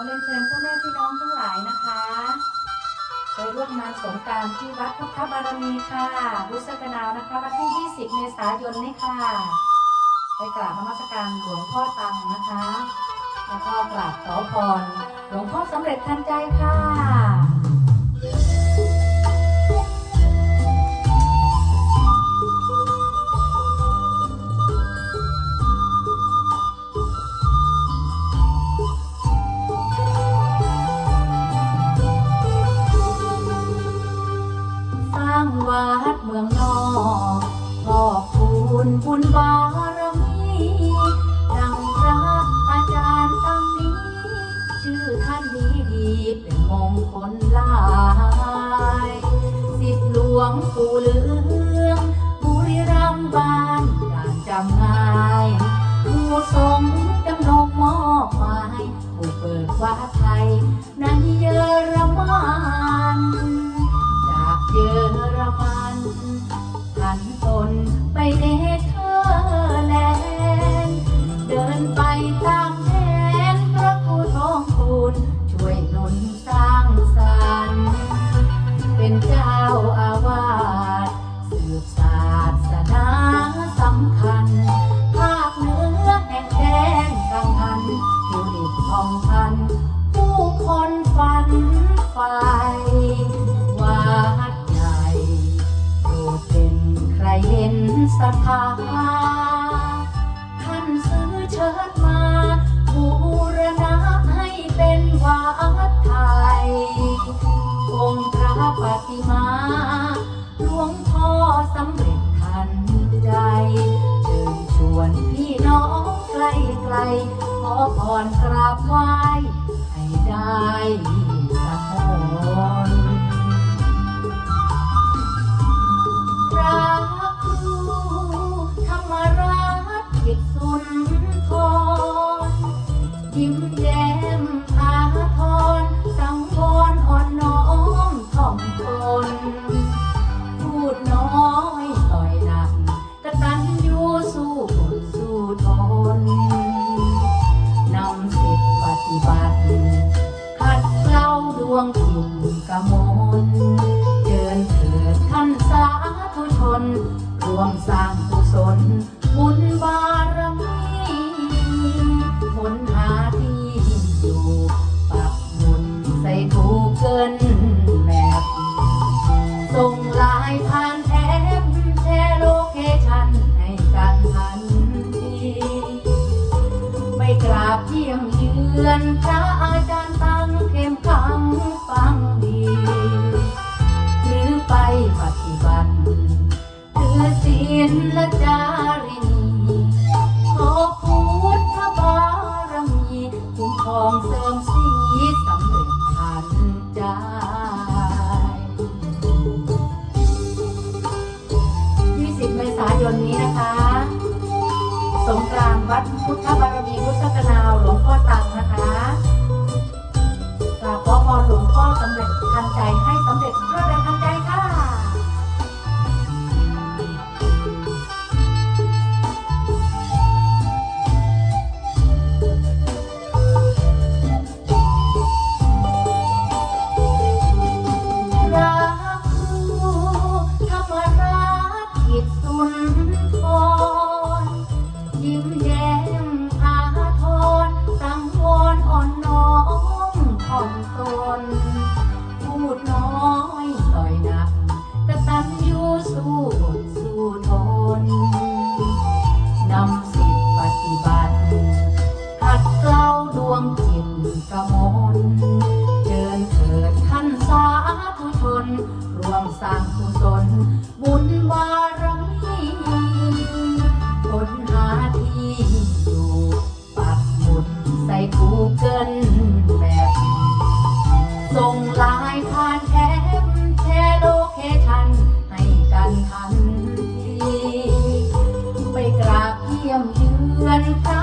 อเรียนเชิญพ่อแม่พี่น้องทั้งหลายนะคะไปร่วมงานสงการที่วัดพุทธบารมีค่ะรุษกนาวนะคะวันที่ 20 เมษายนนี้ค่ะ ไปกราบนมัสการหลวงพ่อตังนะคะ แล้วก็กราบขอพรหลวงพ่อสำเร็จทันใจค่ะ วงปู่เหลืองบุรีรัมย์บ้านด่านจำง่ายผู้ทรงจำนงมอบหมายผู้เปิดวัดไทยในเยอรมันจากเยอรมันพันตนไปเนเธอร์แลนด์เดินไปตา ศรัทธาท่านซื้อเชิญมาบูรณะให้เป็นวัดไทย องค์พระปฏิมาหลวงพ่อสำเร็จทันใจ เชิญชวนพี่น้องไกลไกลๆขอพรกราบไหว้ รวมสร้างกุศลบุญบารมีผลหาที่อยู่ปักหมุนใส่กูเกินแมพส่งลายผ่านแอปแชร์โลเคชั่นให้กันทันทีไม่กราบเยี่ยมเยือนพระอาจารย์ตั้งเข้มขัง ศีลและจารินขอพุทธบารมีคุ้มครองเสริมสีสำเร็จทันใจ20 เมษายนนี้นะคะ สงกรานต์วัดพุทธบารมีพุทธกนาวหลวงพ่อตังนะคะกราบขอพรหลวงพ่อสำเร็จทันใจให้ นพูดน้อยต่อยหนักกระตันยูสู้อดสู้ทนานแอปแชร์โลเคชันให้กันทันที ไปกราบเยี่ยมเยือนพระ